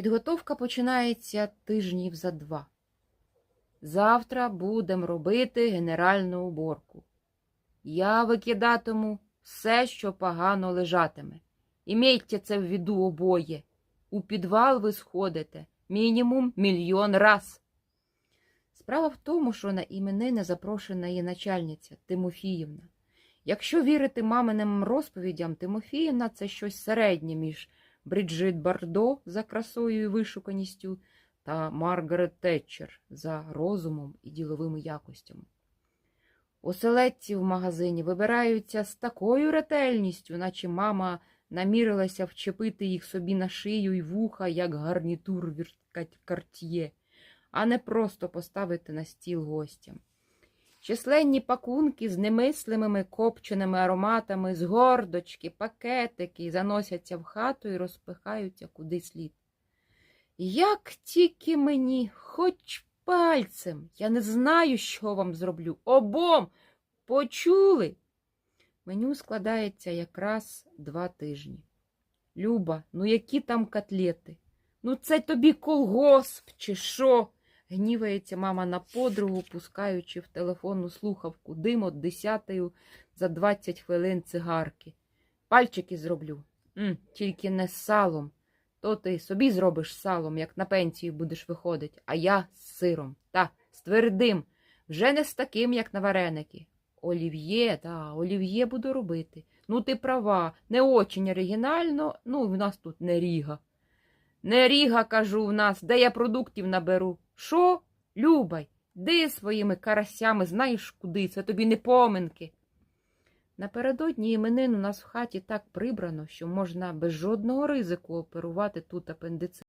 Підготовка починається тижнів за два. Завтра будемо робити генеральну уборку. Я викидатиму все, що погано лежатиме. Імейте це в віду обоє. У підвал ви сходите мінімум мільйон раз. Справа в тому, що на іменини запрошена її начальниця Тимофіївна. Якщо вірити маминим розповідям, Тимофіївна це щось середнє між Бриджит Бардо за красою і вишуканістю та Маргарет Тетчер за розумом і діловими якостями. Оселедці в магазині вибираються з такою ретельністю, наче мама намірилася вчепити їх собі на шию й вуха, як гарнітур карт'є, а не просто поставити на стіл гостям. Численні пакунки з немислимими копченими ароматами, з гордочки, пакетики заносяться в хату і розпихаються куди слід. Як тільки мені, хоч пальцем, я не знаю, що вам зроблю. Обом почули? Меню складається якраз два тижні. Люба, ну які там котлети? Ну це тобі колгосп, чи що? Гнівається мама на подругу, пускаючи в телефонну слухавку дим от десятою за 20 хвилин цигарки. Пальчики зроблю. М, тільки не з салом. То ти собі зробиш салом, як на пенсію будеш виходить, а я з сиром. Та, з твердим, вже не з таким, як на вареники. Олів'є, та, олів'є буду робити. Ну, ти права, не очень оригінально, ну, в нас тут не ріга. Не ріга, кажу, в нас, де я продуктів наберу. Що? Любай, де своїми карасями, знаєш куди, це тобі не поминки. Напередодні іменин у нас в хаті так прибрано, що можна без жодного ризику оперувати тут апендицит.